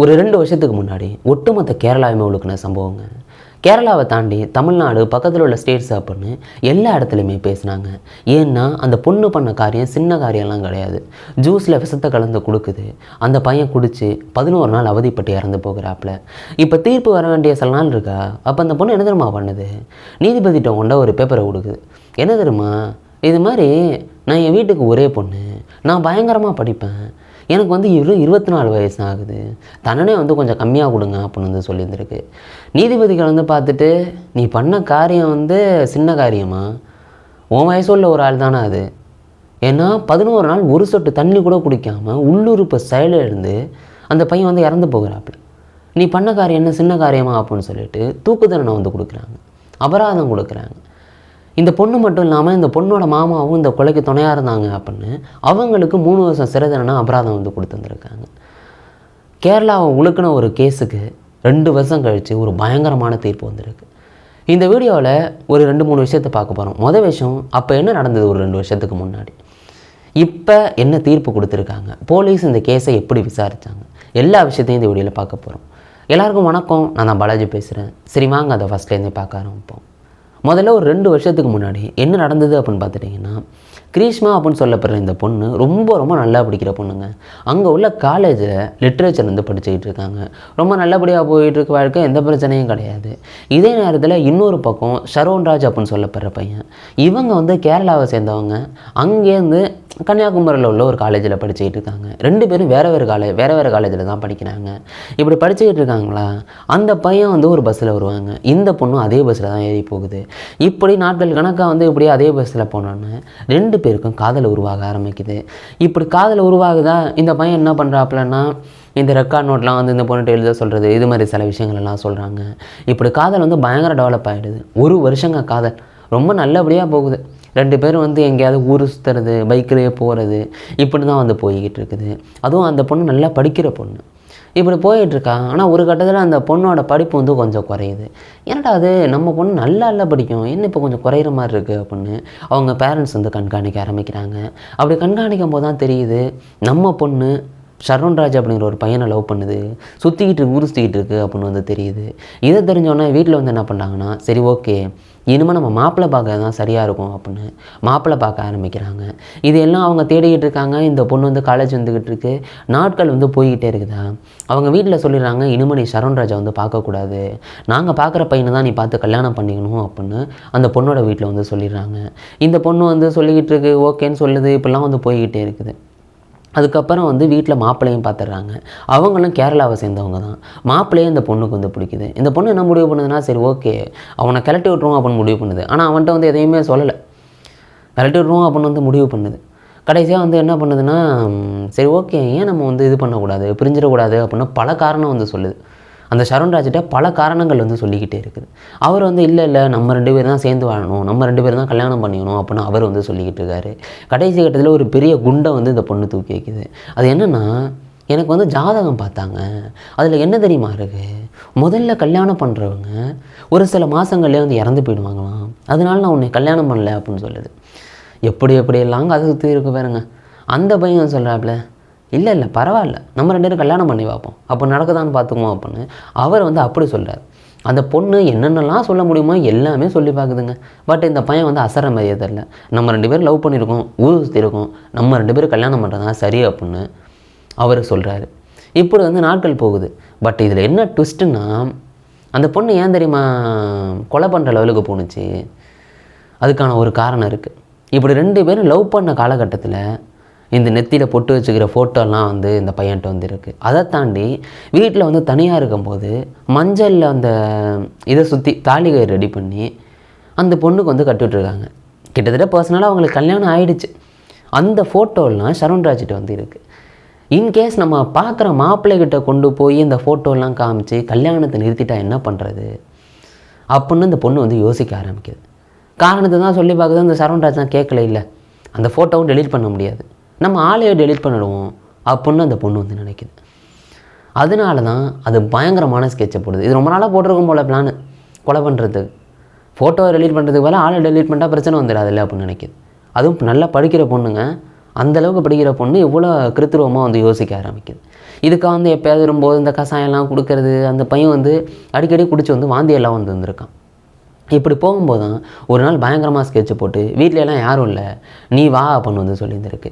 ஒரு ரெண்டு வருஷத்துக்கு முன்னாடி ஒட்டுமொத்த கேரளாவுமே ஒழுக்கின சம்பவங்க. கேரளாவை தாண்டி தமிழ்நாடு பக்கத்தில் உள்ள ஸ்டேட்ஸ் அப்படின்னு எல்லா இடத்துலையுமே பேசுனாங்க. ஏன்னா அந்த பொண்ணு பண்ண காரியம் சின்ன காரியம்லாம் கிடையாது. ஜூஸில் விஷத்தை கலந்து கொடுக்குது. அந்த பையன் குடித்து பதினோரு நாள் அவதிப்பட்டு இறந்து போகிறாப்புல. இப்போ தீர்ப்பு வர வேண்டிய சில நாள் இருக்கா? அப்போ அந்த பொண்ணு என்ன தெரியுமா பண்ணுது? நீதிபதிட்ட கொண்ட ஒரு பேப்பரை கொடுக்குது. என்ன தெரியுமா? இது மாதிரி நான் என் வீட்டுக்கு ஒரே பொண்ணு. நான் பயங்கரமாக படிப்பேன். எனக்கு வந்து இரு இருபத்தி நாலு வயசு ஆகுது தண்டனை வந்து கொஞ்சம் கம்மியாக கொடுங்க அப்படின்னு வந்து சொல்லியிருந்திருக்கு. நீதிபதிகள் வந்து பார்த்துட்டு நீ பண்ண காரியம் வந்து சின்ன காரியமா? உன் வயசு உள்ள ஒரு ஆள் தானே அது? ஏன்னா பதினோரு நாள் ஒரு சொட்டு தண்ணி கூட குடிக்காமல் உள்ளுறுப்பு செயல இருந்து அந்த பையன் வந்து இறந்து போகிறாப்புல. நீ பண்ண காரியம் என்ன? சின்ன காரியமா? அப்படின்னு சொல்லிட்டு தூக்கு தண்டனை வந்து கொடுக்குறாங்க. அபராதம் கொடுக்குறாங்க. இந்த பொண்ணு மட்டும் இல்லாமல் இந்த பொண்ணோட மாமாவும் இந்த கொலைக்கு துணையாக இருந்தாங்க அப்படின்னு அவங்களுக்கு மூணு வருஷம் சிறை தண்டனை அபராதம் வந்து கொடுத்துருந்துருக்காங்க கேரளாவை உழுக்கின ஒரு கேஸுக்கு ரெண்டு வருஷம் கழித்து ஒரு பயங்கரமான தீர்ப்பு வந்திருக்கு. இந்த வீடியோவில் ஒரு ரெண்டு மூணு விஷயத்தை பார்க்க போகிறோம் மொதல் விஷயம் அப்போ என்ன நடந்தது ஒரு ரெண்டு வருஷத்துக்கு முன்னாடி? இப்போ என்ன தீர்ப்பு கொடுத்துருக்காங்க? போலீஸ் இந்த கேஸை எப்படி விசாரித்தாங்க எல்லா விஷயத்தையும் இந்த வீடியோவில் பார்க்க போகிறோம் எல்லாருக்கும் வணக்கம். நான் தான் பாலாஜி பேசுகிறேன் சரி வாங்க அதை ஃபஸ்ட்லேருந்தே பார்க்க ஆரம்பிப்போம். முதல்ல ஒரு ரெண்டு வருஷத்துக்கு முன்னாடி என்ன நடந்தது அப்படின்னு பார்த்துட்டிங்கன்னா கிரீஷ்மா அப்படின்னு சொல்லப்படுற இந்த பொண்ணு ரொம்ப ரொம்ப நல்லா படிக்கிற பொண்ணுங்க. அங்கே உள்ள காலேஜில் லிட்ரேச்சர் வந்து படிச்சுக்கிட்டு இருக்காங்க. ரொம்ப நல்லபடியாக போயிட்டுருக்க வாழ்க்கை எந்த பிரச்சனையும் கிடையாது. இதே நேரத்தில் இன்னொரு பக்கம் ஷரோன் அப்படின்னு சொல்லப்படுற பையன். இவங்க வந்து கேரளாவை சேர்ந்தவங்க. அங்கேருந்து கன்னியாகுமரியில் உள்ள ஒரு காலேஜில் படிச்சுக்கிட்டு இருக்காங்க. ரெண்டு பேரும் வேறு வேறு காலேஜ் வேறு வேறு காலேஜில் தான் படிக்கிறாங்க. இப்படி படிச்சுக்கிட்டு இருக்காங்களா? அந்த பையன் வந்து ஒரு பஸ்ஸில் வருவாங்க. இந்த பொண்ணும் அதே பஸ்ஸில் தான் ஏறி போகுது. இப்படி நாட்கள் கணக்காக வந்து இப்படி அதே பஸ்ஸில் போனோன்னு ரெண்டு பேருக்கும் காதல் உருவாக ஆரம்பிக்குது. இப்படி காதல் உருவாகுதா? இந்த பையன் என்ன பண்ணுறாப்புலன்னா இந்த ரெக்கார்ட் நோட்லாம் வந்து இந்த பொண்ணுகிட்ட எழுத சொல்கிறது இது மாதிரி சில விஷயங்கள் எல்லாம் சொல்கிறாங்க இப்படி காதல் வந்து பயங்கர டெவலப் ஆகிடுது ஒரு வருஷங்க காதல். ரொம்ப நல்லபடியாக போகுது. ரெண்டு பேரும் வந்து எங்கேயாவது ஊர் சுற்றுறது பைக்கிலேயே போகிறது இப்படி தான் வந்து போய்கிட்டு இருக்குது. அதுவும் அந்த பொண்ணு நல்லா படிக்கிற பொண்ணு. இப்படி போயிட்டுருக்கா ஆனால் ஒரு கட்டத்தில் அந்த பொண்ணோட படிப்பு வந்து கொஞ்சம் குறையுது. என்னடா அது? நம்ம பொண்ணு நல்லா நல்லா படிக்கும். என்ன இப்போ கொஞ்சம் குறையிற மாதிரி இருக்குது அப்படின்னு அவங்க பேரண்ட்ஸ் வந்து கண்காணிக்க ஆரம்பிக்கிறாங்க. அப்படி கண்காணிக்கும் போது தான் தெரியுது நம்ம பொண்ணு ஷரோன்ராஜ் அப்படிங்கிற ஒரு பையனை லவ் பண்ணுது. சுற்றிக்கிட்டு ஊர் சுற்றிக்கிட்டு இருக்குது அப்படின்னு வந்து தெரியுது. இதை தெரிஞ்சோன்னே வீட்டில் வந்து என்ன பண்ணாங்கன்னா சரி ஓகே இனிமேல் நம்ம மாப்பிள்ளை பார்க்க தான் சரியாக இருக்கும் அப்படின்னு மாப்பிள்ளை பார்க்க ஆரம்பிக்கிறாங்க. இது எல்லாம் அவங்க தேடிக்கிட்டு இருக்காங்க. இந்த பொண்ணு வந்து காலேஜ் வந்துக்கிட்டு இருக்கு. நாட்கள் வந்து போய்கிட்டே இருக்குதா? அவங்க வீட்டில் சொல்லிடுறாங்க இனிமேல் நீ சரண்ராஜா வந்து பார்க்கக்கூடாது. நாங்கள் பார்க்குற பையனை தான் நீ பார்த்து கல்யாணம் பண்ணிக்கணும் அப்படின்னு அந்த பொண்ணோட வீட்டில் வந்து சொல்லிடுறாங்க. இந்த பொண்ணு வந்து சொல்லிக்கிட்டு இருக்கு ஓகேன்னு சொல்லுது. இப்படிலாம் வந்து போய்கிட்டே இருக்குது. அதுக்கப்புறம் வந்து வீட்டில் மாப்பிள்ளையும் பார்த்துடுறாங்க. அவங்களும் கேரளாவை சேர்ந்தவங்க தான். மாப்பிள்ளையே இந்த பொண்ணுக்கு வந்து பிடிக்குது. இந்த பொண்ணு என்ன முடிவு பண்ணுதுன்னா சரி ஓகே. அவனை கிளட்டி விட்ருவோம் அப்படின்னு முடிவு பண்ணுது. ஆனால் அவன்கிட்ட வந்து எதையுமே சொல்லலை. கிளட்டி விட்ருவோம் அப்படின்னு வந்து முடிவு பண்ணுது. கடைசியாக வந்து என்ன பண்ணுதுன்னா சரி ஓகே. ஏன் நம்ம வந்து இது பண்ணக்கூடாது? பிரிஞ்சிடக்கூடாது அப்படின்னு பல காரணம் வந்து சொல்லுது. அந்த சரண்ராஜிட்ட பல காரணங்கள் வந்து சொல்லிக்கிட்டே இருக்குது. அவர் வந்து இல்லை இல்லை நம்ம ரெண்டு பேர் தான் சேர்ந்து வாழணும். நம்ம ரெண்டு பேரும் தான் கல்யாணம் பண்ணிக்கணும் அப்படின்னு அவர் வந்து சொல்லிக்கிட்டு இருக்காரு. கடைசி கட்டத்தில் ஒரு பெரிய குண்டை வந்து இந்த பொண்ணு தூக்கி வைக்குது. அது என்னென்னா எனக்கு வந்து ஜாதகம் பார்த்தாங்க. அதில் என்ன தெரியுமா இருக்குது முதல்ல கல்யாணம் பண்ணுறவங்க ஒரு சில மாதங்கள்லேயே வந்து இறந்து போயிடுவாங்களாம். அதனால நான் உன்னை கல்யாணம் பண்ணல அப்படின்னு சொல்லுது. எப்படி எப்படியெல்லாம் கதை சுற்றி இருக்கு பாருங்க. அந்த பையன் சொல்கிறாப்புல இல்லை இல்லை பரவாயில்ல. நம்ம ரெண்டு பேரும் கல்யாணம் பண்ணி பார்ப்போம். அப்போ நடக்குதான்னு பார்த்துக்குவோம் அப்படின்னு அவர் வந்து அப்படி சொல்கிறார் அந்த பொண்ணு என்னென்னலாம் சொல்ல முடியுமோ எல்லாமே சொல்லி பார்க்குதுங்க. பட் இந்த பையன் வந்து அசர மாதிரியே தெரில நம்ம ரெண்டு பேரும் லவ் பண்ணியிருக்கோம் ஊர் சுற்றி இருக்கோம் நம்ம ரெண்டு பேரும் கல்யாணம் பண்ணுறதா சரி அப்படின்னு அவர் சொல்கிறாரு இப்படி வந்து நாட்கள் போகுது. பட் இதில் என்ன ட்விஸ்ட்டுன்னா அந்த பொண்ணு ஏன் தெரியுமா கொலை பண்ணுற லெவலுக்கு போணுச்சு? அதுக்கான ஒரு காரணம் இருக்குது இப்படி ரெண்டு பேரும் லவ் பண்ண காலகட்டத்தில் இந்த நெத்தியில் பொட்டு வச்சுக்கிற ஃபோட்டோலாம் வந்து இந்த பையன்கிட்ட வந்துருக்கு. அதை தாண்டி வீட்டில் வந்து தனியாக இருக்கும்போது மஞ்சளில் அந்த இதை சுற்றி தாலிகை ரெடி பண்ணி அந்த பொண்ணுக்கு வந்து கட்டிவிட்ருக்காங்க கிட்டத்தட்ட பர்சனலாக அவங்களுக்கு கல்யாணம் ஆயிடுச்சு. அந்த ஃபோட்டோலாம் சரவண்ராஜ்கிட்ட வந்து இருக்குது இன்கேஸ் நம்ம பார்க்குற மாப்பிள்ளைகிட்ட கொண்டு போய் இந்த ஃபோட்டோலாம் காமிச்சு கல்யாணத்தை நிறுத்திட்டா என்ன பண்ணுறது அப்புடின்னு இந்த பொண்ணு வந்து யோசிக்க ஆரம்பிக்குது. காரணத்தை தான் சொல்லி பார்க்குறது அந்த சரவண்ராஜ் தான் கேட்கல இல்லை. அந்த ஃபோட்டோவும் டெலீட் பண்ண முடியாது. நம்ம ஆளையோ டெலீட் பண்ணிடுவோம் அப்புடின்னு அந்த பொண்ணு வந்து நினைக்குது. அதனால தான் அது பயங்கரமான ஸ்கெட்சை போடுது. இது ரொம்ப நாளாக போட்டிருக்கும் போல பிளான் கொலை பண்ணுறதுக்கு ஃபோட்டோவை டெலீட் பண்ணுறதுக்கு போல ஆளை டெலீட் பண்ணிட்டால் பிரச்சனை வந்துடாதுல்ல அப்படின்னு நினைக்குது. அதுவும் நல்லா படிக்கிற பொண்ணுங்க அந்தளவுக்கு படிக்கிற பொண்ணு இவ்வளோ கிருத்துருவமாக வந்து யோசிக்க ஆரம்பிக்குது. இதுக்காக வந்து எப்போயாவது வரும்போது இந்த கஷாயம்லாம் கொடுக்கறது அந்த பையன் வந்து அடிக்கடி குடிச்சு வந்து வாந்தியெல்லாம் வந்து வந்திருக்கான். இப்படி போகும்போது தான் ஒரு நாள் பயங்கரமாக ஸ்கெட்ச் போட்டு வீட்ல யாரும் இல்லை நீ வா அப்படின்னு வந்து சொல்லியிருந்திருக்கு.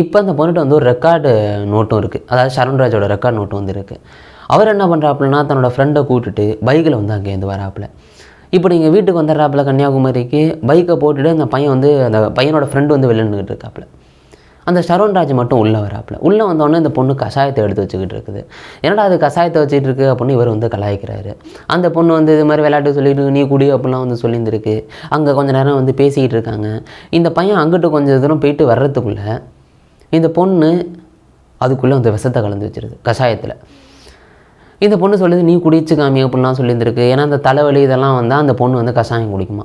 இப்போ அந்த பொண்ணுகிட்ட வந்து ஒரு ரெக்கார்டு நோட்டும் இருக்குது அதாவது சரண்ராஜோட ரெக்கார்ட் நோட்டும் வந்து இருக்குது அவர் என்ன பண்ணுறாப்புலன்னா தன்னோட ஃப்ரெண்டை கூட்டிட்டு பைக்கில் வந்து அங்கேருந்து வராப்புல. இப்போ நீங்கள் வீட்டுக்கு வந்துடுறாப்புல கன்னியாகுமரிக்கு பைக்கை போட்டுட்டு அந்த பையன் வந்து அந்த பையனோட ஃப்ரெண்டு வந்து வெளில நின்றுட்டு இருக்காப்புல. அந்த சரவணராஜ் மட்டும் உள்ளே வராப்பில். உள்ளே வந்தோடனே இந்த பொண்ணு கஷாயத்தை எடுத்து வச்சுக்கிட்டு இருக்குது. என்னடா அது கஷாயத்தை வச்சுட்டு இருக்கு அப்படின்னு இவர் வந்து கலாய்க்கிறாரு. அந்த பொண்ணு வந்து இது மாதிரி விளையாட்டு சொல்லிட்டு நீ குடி அப்படிலாம் வந்து சொல்லியிருந்திருக்கு. அங்கே கொஞ்சம் நேரம் வந்து பேசிக்கிட்டு இருக்காங்க. இந்த பையன் அங்கிட்டு கொஞ்சம் தூரம் போயிட்டு வர்றதுக்குள்ளே இந்த பொண்ணு அதுக்குள்ளே அந்த விஷத்தை கலந்து வச்சிருது கஷாயத்தில். இந்த பொண்ணு சொல்லுது நீ குடிச்சு காமி அப்படிலாம் சொல்லியிருந்திருக்கு. ஏன்னா அந்த தலைவலி இதெல்லாம் வந்தால் அந்த பொண்ணு வந்து கஷாயம் குடிக்குமா?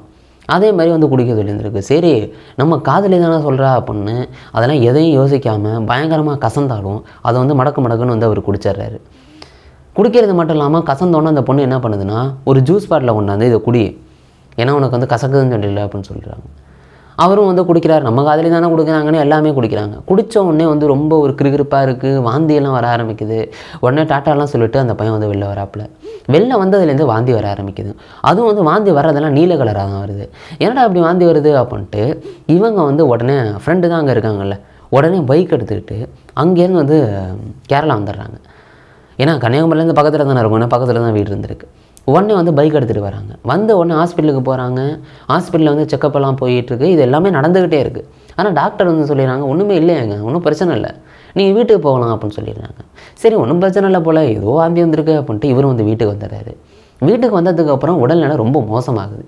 அதே மாதிரி வந்து குடிக்க சொல்லியிருந்திருக்கு சரி நம்ம காதலி தானே சொல்கிறா அப்படின்னு அதெல்லாம் எதையும் யோசிக்காமல் பயங்கரமாக கசந்தாலும் அதை வந்து மடக்கு மடக்குன்னு வந்து அவர் குடிச்சிடுறாரு. குடிக்கிறது மட்டும் இல்லாமல் கசந்தோன்னே அந்த பொண்ணு என்ன பண்ணுதுன்னா ஒரு ஜூஸ் பாட்டில் கொண்டாந்து இதை குடி. ஏன்னா உனக்கு வந்து கசக்குதுன்னு சொல்லல அப்படின்னு சொல்கிறாங்க அவரும் வந்து குடிக்கிறார். நம்ம காதலி தானே கொடுக்குறாங்கன்னு எல்லாமே குடிக்கிறாங்க. குடித்த உடனே வந்து ரொம்ப ஒரு கிறுகிறுப்பாக இருக்குது வாந்தியெல்லாம் வர ஆரம்பிக்குது. உடனே டாட்டாலாம் சொல்லிட்டு அந்த பையன் வந்து வெளில வராப்புல. வெளில வந்ததுலேருந்து வாந்தி வர ஆரம்பிக்குது. அதுவும் வந்து வாந்தி வர்றதெல்லாம் நீல கலராக தான் வருது. என்னடா அப்படி வாந்தி வருது அப்படின்ட்டு இவங்க வந்து உடனே ஃப்ரெண்டு தான் அங்கே இருக்காங்கல்ல. உடனே பைக் எடுத்துக்கிட்டு அங்கேருந்து வந்து கேரளா வந்துடுறாங்க. ஏன்னா கன்னியாகுமரிலேருந்து பக்கத்தில் தானே இருக்கும். ஏன்னா பக்கத்தில் தான் வீடு இருந்திருக்கு. உடனே வந்து பைக் எடுத்துகிட்டு வராங்க. வந்த உடனே ஹாஸ்பிட்டலுக்கு போகிறாங்க ஹாஸ்பிட்டலில் வந்து செக்கப் எல்லாம் போயிட்டுருக்கு இது எல்லாமே நடந்துக்கிட்டே இருக்குது ஆனால் டாக்டர் வந்து சொல்லிடுறாங்க ஒன்றுமே இல்லையாங்க ஒன்றும் பிரச்சனை இல்லை. நீங்கள் வீட்டுக்கு போகலாம் அப்படின்னு சொல்லிடுறாங்க. சரி ஒன்றும் பிரச்சனை இல்லை போல். ஏதோ ஆம்பி வந்திருக்கு அப்படின்ட்டு இவரும் வந்து வீட்டுக்கு வந்துடுறாரு. வீட்டுக்கு வந்ததுக்கப்புறம் உடல்நிலை ரொம்ப மோசமாகுது.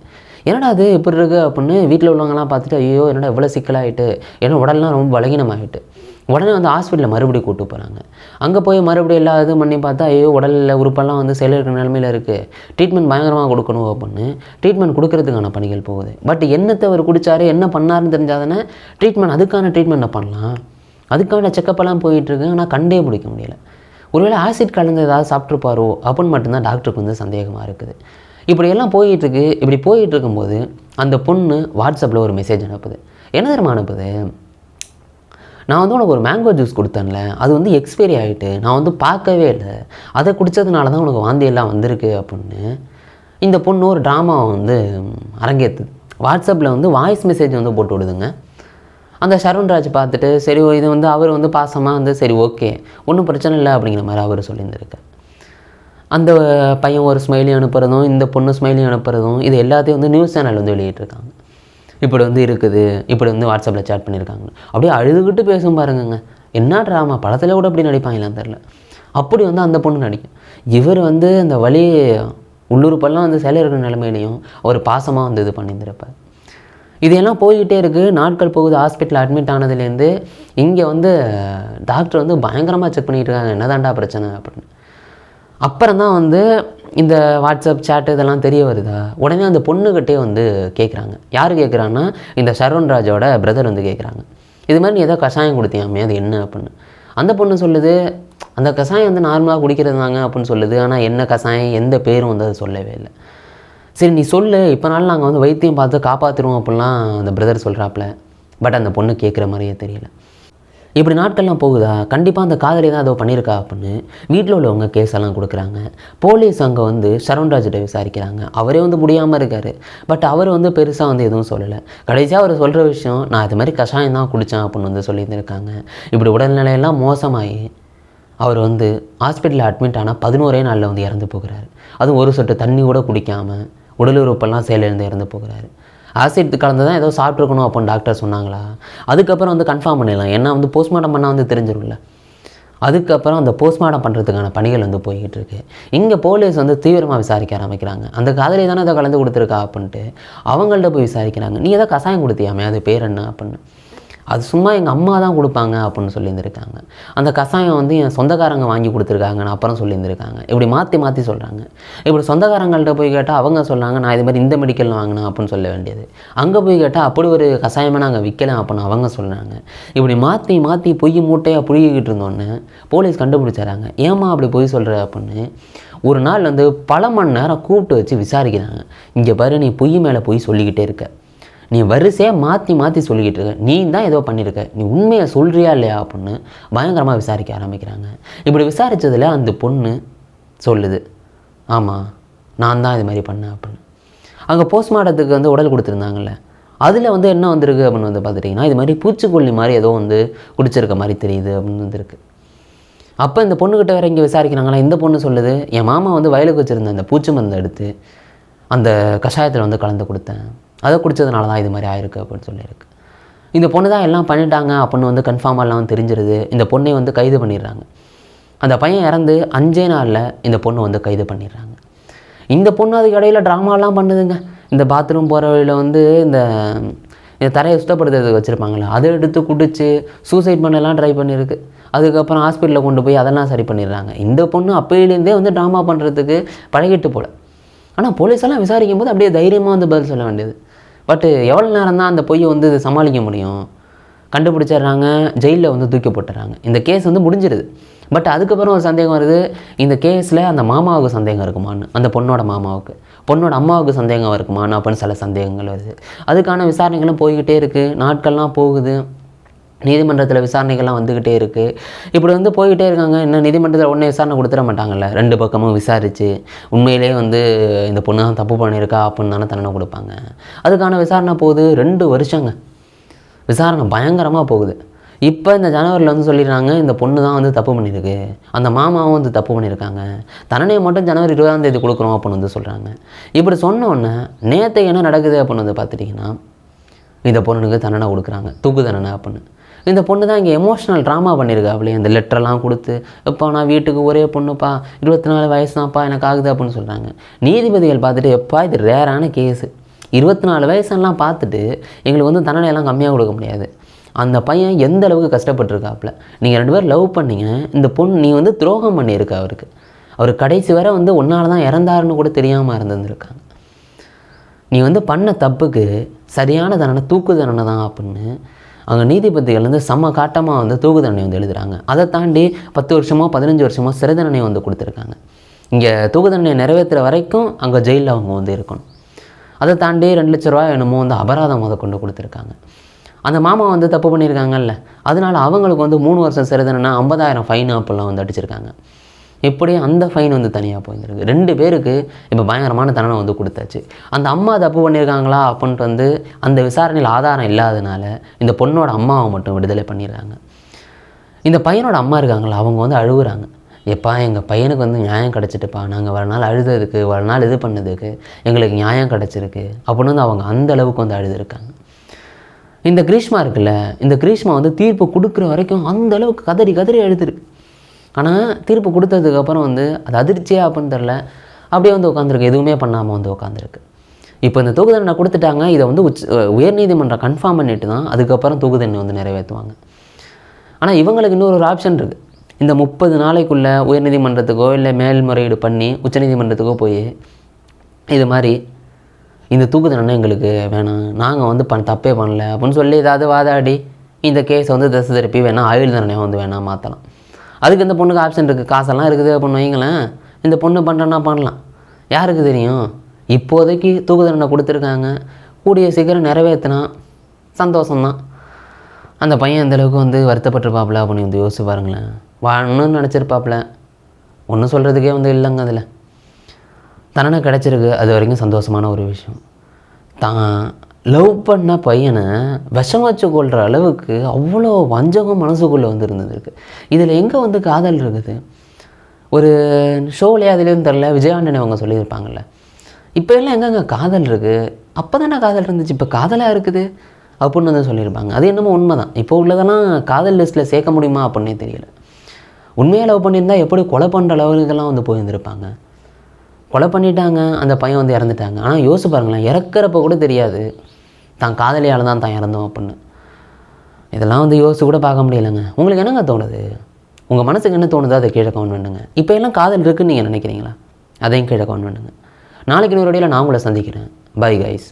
என்னடா அது இப்படி இருக்குது அப்படின்னு வீட்டில் உள்ளவங்கலாம் பார்த்துட்டு ஐயோ என்னடா இவ்வளோ சிக்கலாயிட்டு. ஏன்னா உடல்லாம் ரொம்ப பலகீனமாகிட்டு உடனே வந்து ஹாஸ்பிட்டலில் மறுபடியும் கூட்டு போகிறாங்க அங்கே போய் மறுபடியும் எல்லா இதுவும் பண்ணி பார்த்தா ஐயோ உடலில் உறுப்பெல்லாம் வந்து செயல் நிலமையில் நிலமையில இருக்குது ட்ரீட்மெண்ட் பயங்கரமாக கொடுக்கணும் அப்படின்னு ட்ரீட்மெண்ட் கொடுக்கறதுக்கான பணிகள் போகுது. பட் என்னத்தை அவர் குடித்தாரு என்ன பண்ணாருன்னு தெரிஞ்சாதானே ட்ரீட்மெண்ட் அதுக்கான ட்ரீட்மெண்ட்டை பண்ணலாம். அதுக்கான செக்கப்பெல்லாம் போயிட்டுருக்கு ஆனால் கண்டே பிடிக்க முடியல. ஒருவேளை ஆசிட் கலந்து ஏதாவது சாப்பிட்ருப்பாரோ அப்படின்னு மட்டும்தான் டாக்டருக்கு வந்து சந்தேகமாக இருக்குது. இப்படியெல்லாம் போயிட்டுருக்கு இப்படி போயிட்டு இருக்கும்போது அந்த பொண்ணு வாட்ஸ்அப்பில் ஒரு மெசேஜ் அனுப்புது. என்ன தெரியுமா அனுப்புது? நான் வந்து உனக்கு ஒரு மேங்கோ ஜூஸ் கொடுத்தேன்ல அது வந்து எக்ஸ்பைரி ஆகிட்டு நான் வந்து பார்க்கவே இல்லை. அதை குடித்ததுனால தான் உனக்கு வாந்தியெல்லாம் வந்திருக்கு அப்படின்னு இந்த பொண்ணு ஒரு ட்ராமாவை வந்து அரங்கேற்றுது வாட்ஸ்அப்பில் வந்து வாய்ஸ் மெசேஜ் வந்து போட்டு விடுதுங்க. அந்த சரவண்ராஜ் பார்த்துட்டு சரி இது வந்து அவர் வந்து பாசமாக வந்து சரி ஓகே ஒன்றும் பிரச்சனை இல்லை அப்படிங்கிற மாதிரி அவர் சொல்லியிருந்திருக்கு அந்த பையன் ஒரு ஸ்மைலி அனுப்புகிறதும் இந்த பொண்ணு ஸ்மைலி அனுப்புகிறதும் இது எல்லாத்தையும் வந்து நியூஸ் சேனல் வந்து வெளியிட்டிருக்காங்க. இப்படி வந்து இருக்குது இப்படி வந்து வாட்ஸ்அப்பில் சேட் பண்ணியிருக்காங்க அப்படியே அழுதுகிட்டு பேசும் பாருங்கங்க. என்ன ட்ராமா படத்தில் கூட அப்படி நடிப்பாங்களான்னு தெரில அப்படி வந்து அந்த பொண்ணு நடிக்கும். இவர் வந்து அந்த வழி உள்ளுறுப்பெல்லாம் வந்து சில இருக்கிற நிலைமையிலையும் அவர் பாசமாக வந்து இது பண்ணியிருந்திருப்பார். இதெல்லாம் போய்கிட்டே இருக்குது நாட்கள் போகுது. ஹாஸ்பிட்டல் அட்மிட் ஆனதுலேருந்து இங்கே வந்து டாக்டர் வந்து பயங்கரமாக செக் பண்ணிகிட்டு இருக்காங்க. என்னதான்டா பிரச்சனை அப்படின்னு. அப்புறம் தான் வந்து இந்த வாட்ஸ்அப் சேட் இதெல்லாம் தெரிய வருதா? உடனே அந்த பொண்ணுக்கிட்டே வந்து கேட்குறாங்க யார் கேட்குறாங்கன்னா இந்த சரவண்ராஜோட பிரதர் வந்து கேட்குறாங்க இது மாதிரி நீ ஏதோ கஷாயம் கொடுத்தியாமே அது என்ன அப்படின்னு. அந்த பொண்ணு சொல்லுது அந்த கஷாயம் வந்து நார்மலாக குடிக்கிறது தாங்க அப்படின்னு சொல்லுது ஆனால் என்ன கஷாயம் எந்த பேரும் வந்து அது சொல்லவே இல்லை. சரி நீ சொல்லு இப்போ நாங்கள் வந்து வைத்தியம் பார்த்து காப்பாற்றுருவோம் அப்படிலாம் அந்த பிரதர் சொல்கிறாப்புல பட் அந்த பொண்ணு கேட்குற மாதிரியே தெரியல. இப்படி நாட்கள்லாம் போகுதா? கண்டிப்பாக அந்த காதலி தான் ஏதோ பண்ணியிருக்கா அப்படின்னு வீட்டில் உள்ளவங்க கேஸ் எல்லாம் கொடுக்குறாங்க. போலீஸ் அங்கே வந்து சரவண்ராஜிட்ட விசாரிக்கிறாங்க. அவரே வந்து முடியாமல் இருக்கார். பட் அவர் வந்து பெருசாக வந்து எதுவும் சொல்லலை. கடைசியாக அவர் சொல்கிற விஷயம் நான் இது மாதிரி கஷாயம் தான் குடித்தேன் அப்படின்னு வந்து சொல்லியிருந்திருக்காங்க. இப்படி உடல்நிலையெல்லாம் மோசமாகி அவர் வந்து ஹாஸ்பிட்டலில் அட்மிட் ஆனால் பதினோரே நாளில் வந்து இறந்து போகிறாரு. அதுவும் ஒரு சொட்டு தண்ணி கூட குடிக்காமல் உடலுறுப்பெல்லாம் செயலிழந்து இறந்து போகிறாரு. ஆசிட் கலந்து தான் ஏதோ சாப்பிட்ருக்கணும் அப்போ டாக்டர் சொன்னாங்களா? அதுக்கப்புறம் வந்து கன்ஃபார்ம் பண்ணிடலாம். ஏன்னா வந்து போஸ்ட்மார்ட்டம் பண்ணால் வந்து தெரிஞ்சிரும்ல. அதுக்கப்புறம் அந்த போஸ்ட்மார்ட்டம் பண்ணுறதுக்கான பணிகள் வந்து போய்கிட்டு இருக்கு. இங்கே போலீஸ் வந்து தீவிரமாக விசாரிக்க ஆரம்பிக்கிறாங்க. அந்த காதலி தானே அதை கலந்து கொடுத்துருக்கா அப்படின்ட்டு அவங்கள்ட்ட போய் விசாரிக்கிறாங்க. நீ ஏதோ கசாயம் கொடுத்தியாமே? அது பேர் என்ன அப்படின்னு. அது சும்மா எங்கள் அம்மா தான் கொடுப்பாங்க அப்படின்னு சொல்லியிருந்திருக்காங்க. அந்த கஷாயம் வந்து என் சொந்தக்காரங்க வாங்கி கொடுத்துருக்காங்கன்னு அப்புறம் சொல்லியிருந்திருக்காங்க. இப்படி மாற்றி மாற்றி சொல்கிறாங்க இப்படி சொந்தக்காரங்கள்ட்ட போய் கேட்டால் அவங்க சொல்கிறாங்க நான் இது மாதிரி இந்த மெடிக்கலில் வாங்கினேன் அப்படின்னு சொல்ல வேண்டியது. அங்கே போய் கேட்டால் அப்படி ஒரு கஷாயமாக நாங்கள் விற்கலாம் அப்படின்னு அவங்க சொல்கிறாங்க இப்படி மாற்றி மாற்றி பொய் மூட்டையாக புழுகிக்கிட்டு இருந்தோன்னே போலீஸ் கண்டுபிடிச்சாராங்க. ஏமா அப்படி பொய் சொல்கிற அப்படின்னு ஒரு நாள் வந்து பல மணி நேரம் கூப்பிட்டு வச்சு விசாரிக்கிறாங்க. இங்கே பாரு நீ பொய் மேலே பொய் சொல்லிக்கிட்டே இருக்க. நீ வரிசையாக மாற்றி மாற்றி சொல்லிக்கிட்டு இருக்க. நீ தான் ஏதோ பண்ணியிருக்க நீ உண்மையை சொல்கிறியா இல்லையா அப்படின்னு பயங்கரமாக விசாரிக்க ஆரம்பிக்கிறாங்க. இப்படி விசாரித்ததில் அந்த பொண்ணு சொல்லுது ஆமாம் நான் தான் இது மாதிரி பண்ணேன் அப்படின்னு. அங்கே போஸ்ட்மார்ட்டத்துக்கு வந்து உடல் கொடுத்துருந்தாங்கல்ல. அதில் வந்து என்ன வந்திருக்கு அப்படின்னு வந்து பார்த்துட்டிங்கன்னா இது மாதிரி பூச்சிக்கொல்லி மாதிரி ஏதோ வந்து குடிச்சிருக்க மாதிரி தெரியுது அப்படின்னு வந்துருக்கு. அப்போ இந்த பொண்ணுக்கிட்ட வேற இங்கே விசாரிக்கிறாங்களா? இந்த பொண்ணு சொல்லுது என் மாமா வந்து வயலுக்கு வச்சுருந்த அந்த பூச்சி மருந்தை எடுத்து அந்த கஷாயத்தில் வந்து கலந்து கொடுத்தேன். அதை குடித்ததுனால தான் இது மாதிரி ஆயிருக்கு அப்படின்னு சொல்லியிருக்கு. இந்த பொண்ணு தான் எல்லாம் பண்ணிட்டாங்க அப்படின்னு வந்து கன்ஃபார்மாக எல்லாம் தெரிஞ்சிருது. இந்த பொண்ணை வந்து கைது பண்ணிடுறாங்க. அந்த பையன் இறந்து அஞ்சே நாளில் இந்த பொண்ணு வந்து கைது பண்ணிடுறாங்க. இந்த பொண்ணு அதுக்கு இடையில ட்ராமாலாம் பண்ணுதுங்க. இந்த பாத்ரூம் போகிற வழியில் வந்து இந்த இந்த தரையை சுத்தப்படுத்துறதுக்கு வச்சுருப்பாங்களே அதை எடுத்து குடிச்சு சூசைட் பண்ணலாம் ட்ரை பண்ணியிருக்கு. அதுக்கப்புறம் ஹாஸ்பிட்டலில் கொண்டு போய் அதெல்லாம் சரி பண்ணிடுறாங்க. இந்த பொண்ணு அப்போயிலேருந்தே வந்து ட்ராமா பண்ணுறதுக்கு பழகிட்டு போல. ஆனால் போலீஸெல்லாம் விசாரிக்கும் போது அப்படியே தைரியமாக வந்து பதில் சொல்ல வேண்டியது. பட்டு எவ்வளோ நேரம் தான் அந்த பொய்யை வந்து சமாளிக்க முடியும்? கண்டுபிடிச்சிடுறாங்க ஜெயிலில் வந்து தூக்கி போட்டுறாங்க இந்த கேஸ் வந்து முடிஞ்சிருது. பட் அதுக்கப்புறம் ஒரு சந்தேகம் வருது இந்த கேஸில் அந்த மாமாவுக்கு சந்தேகம் இருக்குமான்னு அந்த பொண்ணோட மாமாவுக்கு. பொண்ணோட அம்மாவுக்கு சந்தேகம் இருக்குமான்னு அப்படின்னு சில சந்தேகங்கள் வருது. அதுக்கான விசாரணைகளும் போய்கிட்டே இருக்குது நாட்கள்லாம் போகுது. நீதிமன்றத்தில் விசாரணைகள்லாம் வந்துக்கிட்டே இருக்குது இப்படி வந்து போய்கிட்டே இருக்காங்க. இன்னும் நீதிமன்றத்தில் உடனே விசாரணை கொடுத்துட மாட்டாங்கல்ல? ரெண்டு பக்கமும் விசாரித்து உண்மையிலேயே வந்து இந்த பொண்ணு தான் தப்பு பண்ணியிருக்கா அப்படின்னு தானே தண்டனை கொடுப்பாங்க. அதுக்கான விசாரணை போகுது ரெண்டு வருஷங்க. விசாரணை பயங்கரமாக போகுது. இப்போ இந்த ஜனவரியில் வந்து சொல்லிடுறாங்க இந்த பொண்ணு தான் வந்து தப்பு பண்ணியிருக்கு. அந்த மாமாவும் வந்து தப்பு பண்ணியிருக்காங்க. தண்டனையை மட்டும் ஜனவரி இருபதாம் தேதி கொடுக்குறோம் அப்படின்னு வந்து சொல்கிறாங்க இப்படி சொன்னோன்னே நேற்று என்ன நடக்குது அப்படின்னு வந்து பார்த்துட்டிங்கன்னா இந்த பொண்ணுக்கு தண்டனை கொடுக்குறாங்க. தூக்கு தண்டனை அப்படின்னு. இந்த பொண்ணு தான் இங்கே எமோஷனல் ட்ராமா பண்ணியிருக்கா அப்படியே இந்த லெட்டர்லாம் கொடுத்து எப்பா நான் வீட்டுக்கு ஒரே பொண்ணுப்பா இருபத்தி நாலு வயசு தான்ப்பா எனக்கு ஆகுது அப்படின்னு சொல்கிறாங்க நீதிபதிகள் பார்த்துட்டு எப்பா இது ரேரான கேஸு. இருபத்தி நாலு வயசெல்லாம் பார்த்துட்டு எங்களுக்கு வந்து தண்டனையெல்லாம் கம்மியாக கொடுக்க முடியாது. அந்த பையன் எந்த அளவுக்கு கஷ்டப்பட்டுருக்காப்புல நீங்கள் ரெண்டு பேரும் லவ் பண்ணீங்க இந்த பொண்ணு நீ வந்து துரோகம் பண்ணியிருக்க அவருக்கு. அவர் கடைசி வரை வந்து உன்னால் தான் இறந்தாருன்னு கூட தெரியாமல் இருந்திருக்காங்க நீ வந்து பண்ண தப்புக்கு சரியான தண்டனை தூக்கு தண்டனை தான் அப்படின்னு அங்கே நீதிபதிகள்லேருந்து செம்ம காட்டமாக வந்து தூக்கு தண்டனை வந்து எழுதுறாங்க. அதை தாண்டி பத்து வருஷமோ பதினஞ்சு வருஷமோ சிறை தண்டனை வந்து கொடுத்துருக்காங்க. இங்கே தூக்கு தண்டனை நிறைவேற்றுற வரைக்கும் அங்கே ஜெயிலில் அவங்க வந்து இருக்கணும். அதை தாண்டி ரெண்டு லட்ச ரூபா என்னமோ வந்து அபராதம் முத கொண்டு கொடுத்துருக்காங்க. அந்த மாமா வந்து தப்பு பண்ணியிருக்காங்கல்ல. அதனால் அவங்களுக்கு வந்து மூணு வருஷம் சிறை தண்டனை ஐம்பதாயிரம் ஃபைன் அப்படிலாம் வந்து அடிச்சிருக்காங்க. இப்படி அந்த ஃபைன் வந்து தனியாக போயிருந்திருக்கு? ரெண்டு பேருக்கு இப்போ பயங்கரமான தண்டனை வந்து கொடுத்தாச்சு. அந்த அம்மா தப்பு பண்ணியிருக்காங்களா அப்படின்ட்டு வந்து அந்த விசாரணையில் ஆதாரம் இல்லாதனால இந்த பொண்ணோட அம்மாவை மட்டும் விடுதலை பண்ணிடுறாங்க. இந்த பையனோட அம்மா இருக்காங்களா? அவங்க வந்து அழுகுறாங்க. எப்பா எங்கள் பையனுக்கு வந்து நியாயம் கிடச்சிட்டுப்பா. நாங்கள் வர நாள் அழுததுக்கு வர நாள் இது பண்ணதுக்கு எங்களுக்கு நியாயம் கிடச்சிருக்கு அப்படின்னு வந்து அவங்க அந்த அளவுக்கு வந்து அழுதுருக்காங்க. இந்த கிரீஷ்மா இருக்குல்ல இந்த கிரீஷ்மா வந்து தீர்ப்பு கொடுக்குற வரைக்கும் அந்த அளவுக்கு கதறி கதறி அழுதுருக்கு. ஆனால் தீர்ப்பு கொடுத்ததுக்கப்புறம் வந்து அது அதிர்ச்சியாக அப்படின்னு தெரில அப்படியே வந்து உட்காந்துருக்கு எதுவுமே பண்ணாமல் வந்து உட்காந்துருக்கு இப்போ இந்த தூக்கு தண்டனை கொடுத்துட்டாங்க. இதை வந்து உச்ச உயர்நீதிமன்றம் கன்ஃபார்ம் பண்ணிட்டு தான் அதுக்கப்புறம் தூக்கு தண்டனை வந்து நிறைவேற்றுவாங்க. ஆனால் இவங்களுக்கு இன்னொரு ஒரு ஆப்ஷன் இருக்குது இந்த முப்பது நாளைக்குள்ளே உயர்நீதிமன்றத்துக்கோ இல்லை மேல்முறையீடு பண்ணி உச்சநீதிமன்றத்துக்கோ போய் இது மாதிரி இந்த தூக்கு தண்டனை எங்களுக்கு வேணாம். நாங்கள் வந்து பண் தப்பே பண்ணல. அப்படின்னு சொல்லி ஏதாவது வாதாடி இந்த கேஸை வந்து திசை திருப்பி வேணால் ஆயுள் தண்டனை வந்து வேணாம் மாற்றலாம் அதுக்கு இந்த பொண்ணுக்கு ஆப்ஷன் இருக்குது காசெல்லாம் இருக்குது அப்படின்னு வைங்களேன் இந்த பொண்ணு பண்ணுறேன்னா பண்ணலாம். யாருக்கு தெரியும்? இப்போதைக்கு தூக்கு தண்டனை கொடுத்துருக்காங்க. கூடிய சீக்கிரம் நிறைவேற்றினா சந்தோஷம்தான். அந்த பையன் அந்தளவுக்கு வந்து வருத்தப்பட்டிருப்பாப்புல அப்படின்னு வந்து யோசிச்சு பாருங்களேன். வாழணும்னு நினச்சிருப்பாப்புல. ஒன்றும் சொல்கிறதுக்கே வந்து இல்லைங்க அதில். தண்டனை கிடச்சிருக்கு. அது வரைக்கும் சந்தோஷமான ஒரு விஷயம். தான் லவ் பண்ண பையனை விஷம் வச்சு கொள்கிற அளவுக்கு அவ்வளோ வஞ்சகம் மனசுக்குள்ளே வந்துருந்துருக்கு இதில் எங்கே வந்து காதல் இருக்குது? ஒரு ஷோவிலே அதுலேயும் தெரில விஜயாண்டனை அவங்க சொல்லியிருப்பாங்கல்ல. இப்போ எல்லாம் எங்கெங்க காதல் இருக்குது அப்போ தானே காதல் இருந்துச்சு இப்போ காதலாக இருக்குது? அப்படின்னு வந்து சொல்லியிருப்பாங்க. அது என்னமோ உண்மை தான் இப்போ உள்ளதெல்லாம் காதல் லிஸ்ட்டில் சேர்க்க முடியுமா அப்படின்னே தெரியல. உண்மையாக லவ் பண்ணியிருந்தா எப்படி கொலை பண்ணுற லெவலுக்கெல்லாம் வந்து போயிருந்திருப்பாங்க? கொலை பண்ணிட்டாங்க அந்த பையன் வந்து இறந்துட்டாங்க. ஆனால் யோசிச்சு பாருங்களேன் இறக்குறப்ப கூட தெரியாது. தான் காதலியால் தான் தான் இறந்தோம் அப்படின்னு. இதெல்லாம் வந்து யோசிச்சு கூட பார்க்க முடியலைங்க. உங்களுக்கு என்னங்க தோணுது? உங்கள் மனசுக்கு என்ன தோணுதோ அதை கீழே கவுண்ட் பண்ணுங்க. இப்போ எல்லாம் காதல் இருக்குன்னு நீங்கள் நினைக்கிறீங்களா? அதையும் கீழே கவுண்ட் பண்ணுங்க. நாளைக்கு இன்னொரு அடியில் நான் உங்களை சந்திக்கிறேன். Bye guys